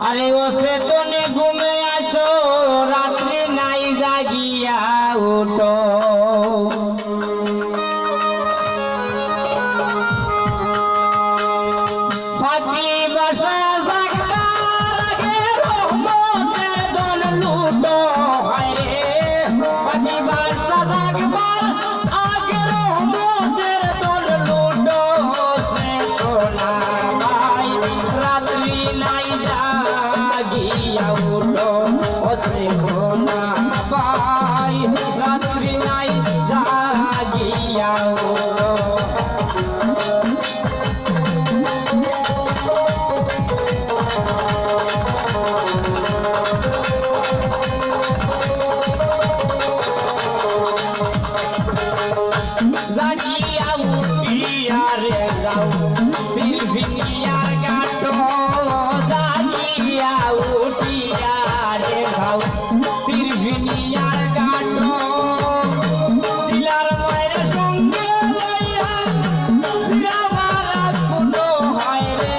আরে ও সে তনে ঘুমে আছো রাত্রি নাই জাগিয়া উঠো। লুটো। হয় রে জাগিয়া উঠিয়া রে যাও বিলভিনিয়ার গাটো জাগিয়া উঠিয়া রে যাও বিলভিনিয়ার গাটো দিলার মায়ের সঙ্গে লইয়া সিরামারা কোনো হয় রে।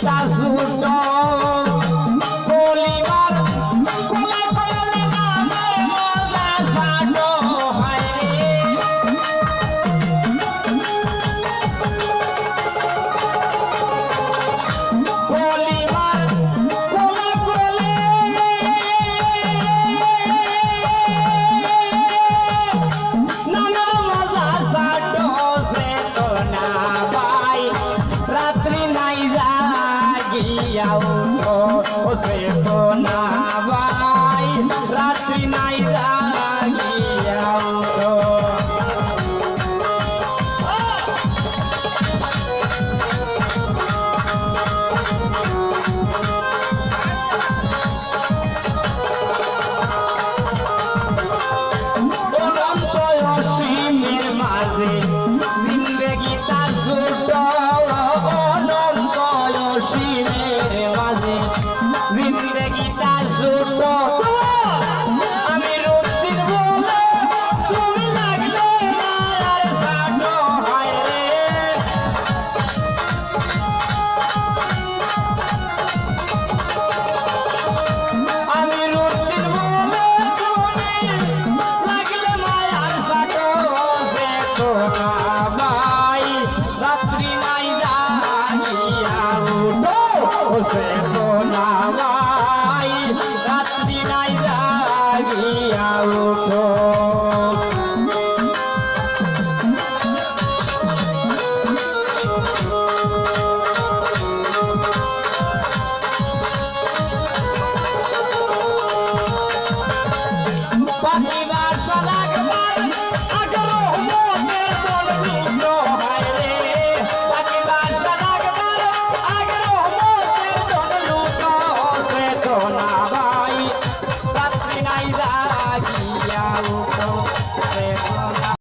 Tá azul, না ভাই রাত্রি নাই